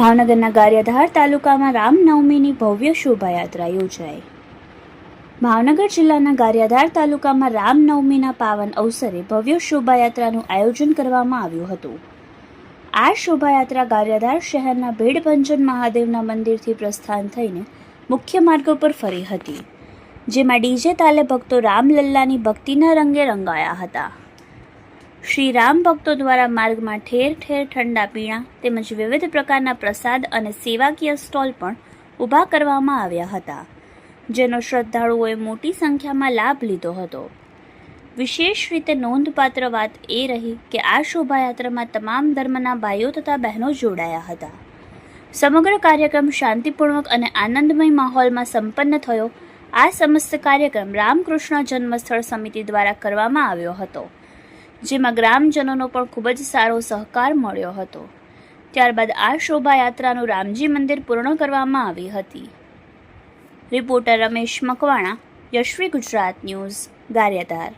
ભાવનગરના ગારિયાધાર તાલુકામાં રામનવમીની ભવ્ય શોભાયાત્રા યોજાઈ. ભાવનગર જિલ્લાના ગારિયાધાર તાલુકામાં રામનવમીના પાવન અવસરે ભવ્ય શોભાયાત્રાનું આયોજન કરવામાં આવ્યું હતું. આ શોભાયાત્રા ગારિયાધાર શહેરના ભેડભંજન મહાદેવના મંદિરથી પ્રસ્થાન થઈને મુખ્ય માર્ગો પર ફરી હતી, જેમાં ડીજે તાલે ભક્તો રામલલ્લાની ભક્તિના રંગે રંગાયા હતા. શ્રી રામ ભક્તો દ્વારા માર્ગમાં ઠેર ઠેર ઠંડા પીણા તેમજ વિવિધ પ્રકારના પ્રસાદ અને સેવાકીય સ્ટોલ પણ ઊભા કરવામાં આવ્યા હતા, જેનો શ્રદ્ધાળુઓએ મોટી સંખ્યામાં લાભ લીધો હતો. વિશેષ રીતે નોંધપાત્ર વાત એ રહી કે આ શોભાયાત્રામાં તમામ ધર્મના ભાઈઓ તથા બહેનો જોડાયા હતા. સમગ્ર કાર્યક્રમ શાંતિપૂર્વક અને આનંદમય માહોલમાં સંપન્ન થયો. આ સમસ્ત કાર્યક્રમ રામકૃષ્ણ જન્મસ્થળ સમિતિ દ્વારા કરવામાં આવ્યો હતો. જેમાં ગ્રામજનોનો પણ ખૂબ જ સારો સહકાર મળ્યો હતો. ત્યારબાદ આ શોભાયાત્રાનું રામજી મંદિર પૂર્ણ કરવામાં આવી હતી. Reporter Ramesh Makwana, Yashvi Gujarat news, Gariyadhar.